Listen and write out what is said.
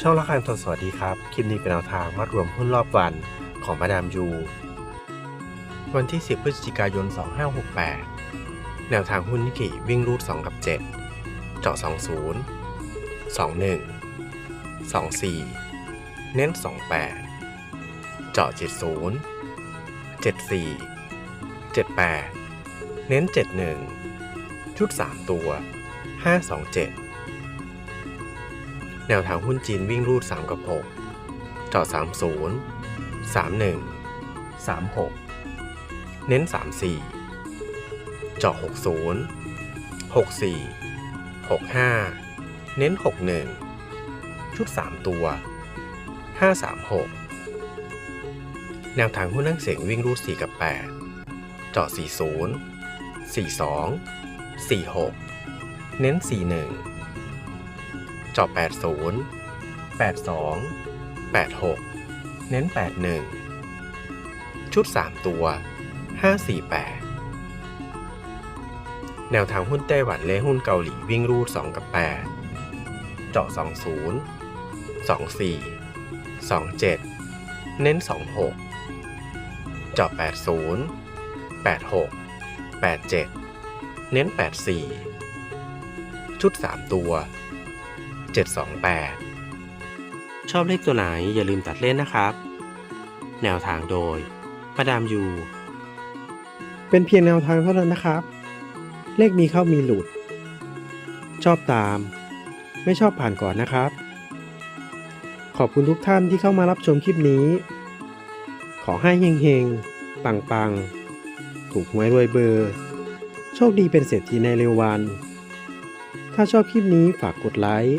ช่องละครสดสวัสดีครับ คลิปนี้เป็นแนวทางมัดรวมหุ้นรอบวันของมาดามยู วันที่ 10 พฤศจิกายน 2568 แนวทางหุ้นนิกเกิวิ่งรูด 2 กับ 7 เจาะ 20 21 24 เน้น 28 เจาะ 70 74 78 เน้น 71 ชุด 3 ตัว 527 แนวทางหุ้นจีนวิ่งรูด 3 กับ 6 เจาะ 30 31 36 เน้น 34 เจาะ 60 64 65 เน้น 61 ชุด 3 ตัว 536 แนวทางหุ้นนั่งเสียงวิ่งรูด 4 กับ 8 เจาะ 40 42 46 เน้น 41 จาะ80 82 86 เน้น 81 ชุด 3 ตัว 548 แนวทางหุ้นไต้หวันและหุ้นเกาหลีวิ่งรูด 2 กับ 8 เจาะ 20 24 27 เน้น 26 เจาะ 80 86 87 เน้น 84 ชุด 3 ตัว 728 ชอบเลขตัวไหนอย่าลืมตัดเล่นนะครับ แนวทางโดยมาดามยู เป็นเพียงแนวทางเท่านั้นนะครับ เลขมีเข้ามีหลุด ชอบตาม ไม่ชอบผ่านก่อนนะครับ ขอบคุณทุกท่านที่เข้ามารับชมคลิปนี้ ขอให้เฮงๆ ปังๆ ถูกหวยรวยเบอร์ โชคดีเป็นเศรษฐีในเร็ววัน ถ้าชอบคลิปนี้ฝากกดไลค์